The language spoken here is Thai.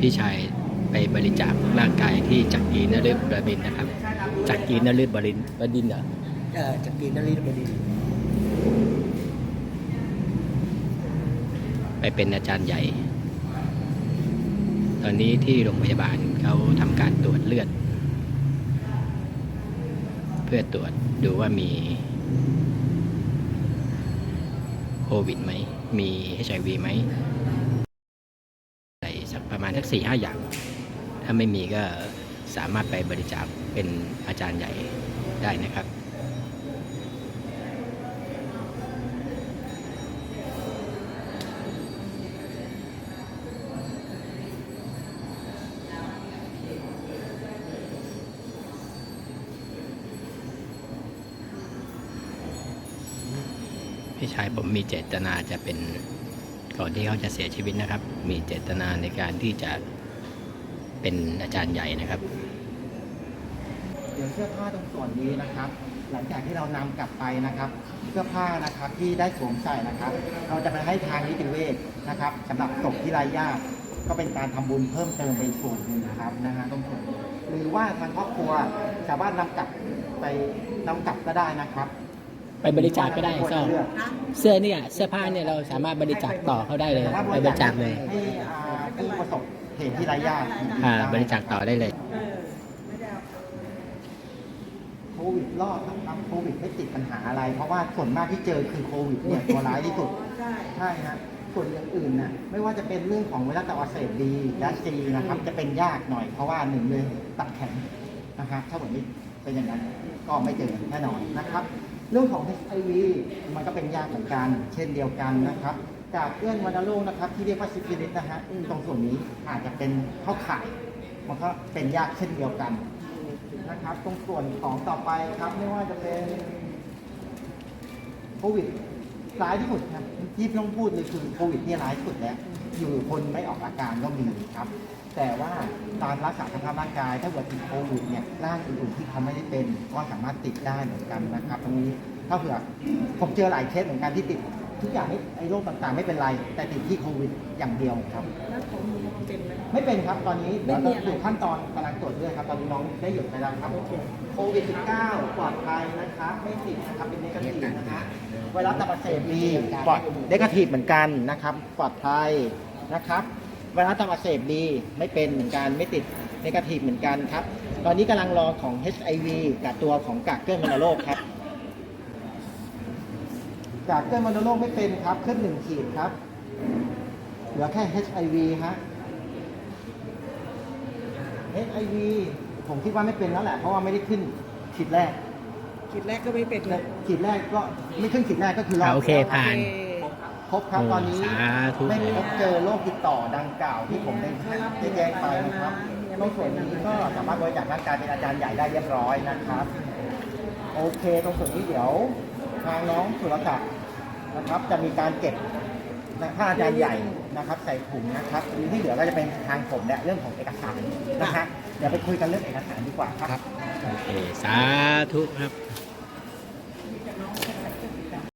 พี่ชายไปบริจาคร่างกายที่จักรีนฤบดินทร์นะครับ จักรีนฤบดินทร์บดินทร์เหรอเอ่อจากกีนรีบดีไปเป็นอาจารย์ใหญ่ ตอนนี้ที่โรงพยาบาลเขาทำการตรวจเลือด เพื่อตรวจดูว่ามีโควิดไหม มี HIV ไหมใส่สัก ประมาณสักสี่ห้าอย่าง ถ้าไม่มีก็สามารถไปบริจาคเป็นอาจารย์ใหญ่ได้นะครับพี่ชายผมมีเจตนาจะเป็น ก่อนที่เขาจะเสียชีวิตนะครับ มีเจตนาในการที่จะเป็นอาจารย์ใหญ่นะครับเดี๋ยวเสื้อผ้าตรงส่วนนี้นะครับ หลังจากที่เรานำกลับไปนะครับ เสื้อผ้านะครับที่ได้สวมใส่นะครับ เราจะไปให้ทางนิติเวชนะครับสำหรับศพที่ไร้ญาติก็เป็นการทำบุญเพิ่มเติมไปส่วนหนึ่งนะครับนะฮะตรงส่วนหรือว่าทางครอบครัวสามารถนำกลับไปนำกลับก็ได้นะครับ ไปบริจาคก็ได้เสื้อเสื้อเนี่ยเสื้อผ้าเนี่ยเราสามารถบริจาคต่อเขาได้เลยสามารถไปบริจาคเลยให้อ่าผู้ประสบเหตุที่ไร้ญาติอ่าบริจาคต่อได้เลยโควิดรอดครับโควิดไม่ติดปัญหาอะไร เพราะว่าส่วนมากที่เจอคือโควิดเนี่ยตัวร้ายที่สุดใช่ฮะส่วนอย่างอื่นน่ะไม่ว่าจะเป็นเรื่องของไวรัสตับอักเสบบีและซีนะครับ จะเป็นยากหน่อยเพราะว่าหนึ่งเลยตับแข็งนะครับถ้าเหมือนไม่เป็นอย่างนั้นก็ไม่เจอแน่นอนนะครับ เรื่องของ HIV มันก็เป็นยากเหมือนกัน เช่นเดียวกันนะครับ จากเรื่องวัณโรคนะครับที่เรียกว่าซิฟิลิสนะฮะตรงส่วนนี้อาจจะเป็นเข้าข่ายมันก็เป็นยากเช่นเดียวกันนะครับ ตรงส่วนของต่อไปครับไม่ว่าจะเป็นโควิดร้ายที่สุดครับที่ต้องพูดเลยคือโควิดนี่ร้ายที่สุดแล้ว อยู่คนไม่ออกอาการก็มีครับ แต่ว่าการรักษาสภาพร่างกายถ้าเกิดติดโควิดเนี่ยร่างอื่นๆที่เขาไม่ได้เป็นก็สามารถติดได้เหมือนกันนะครับ ตรงนี้ถ้าเผื่อผมเจอหลายเคสเหมือนกันที่ติด ทุกอย่างไม่ไอ้โรคต่างๆ ไม่เป็นไร แต่ติดที่โควิดอย่างเดียวครับ แล้วของหนูเป็นไหม ไม่เป็นครับตอนนี้ไม่เดี๋ยวมีอะไร อยู่ขั้นตอนกำลังตรวจเลือดครับ ตอนนี้น้องได้หยุดไปแล้วครับโควิด -19 ปลอดภัยนะครับไม่ติดนะครับเป็นเนกาทีฟนะฮะไวรัสตับอักเสบบีปลอดเนกาทีฟเหมือนกันนะครับ ปลอดภัยนะครับไวรัสตับอักเสบบีไม่เป็นเหมือนกันไม่ติดเนกาทีฟเหมือนกันครับ ตอนนี้กำลังรอของ HIV กับตัวของกากเกอร์วัณโรคครับ กากเกอร์วัณโรคไม่เป็นครับ ขึ้นหนึ่งขีดครับ เหลือแค่ HIV ฮะ HIV ผมคิดว่าไม่เป็นแล้วแหละ เพราะว่าไม่ได้ขึ้นขีดแรกคิดแรกก็ไม่เป็นเลยขีดแรกก็ไม่ขึ้นขีดแรกก็คือรออ่าดโอเคผ่านครบครับตอนนี้โอ้สาธุ ไม่พบเจอโรคติดต่อดังกล่าวที่ผมได้ได้แจ้งไปนะครับในส่วนนี้ก็สามารถบริจาคร่างกายเป็นอาจารย์ใหญ่ได้เรียบร้อยนะครับ โอเค ตรงส่วนนี้เดี๋ยว ทางน้องสุรศักดิ์ นะครับจะมีการเก็บผ้าอาจารย์ใหญ่นะครับ ใส่ถุงนะครับที่เหลือก็จะเป็นทางผมและเรื่องของเอกสารนะฮะเดี๋ยวไปคุยกันเรื่องเอกสารดีกว่าครับ โอเค สาธุครับ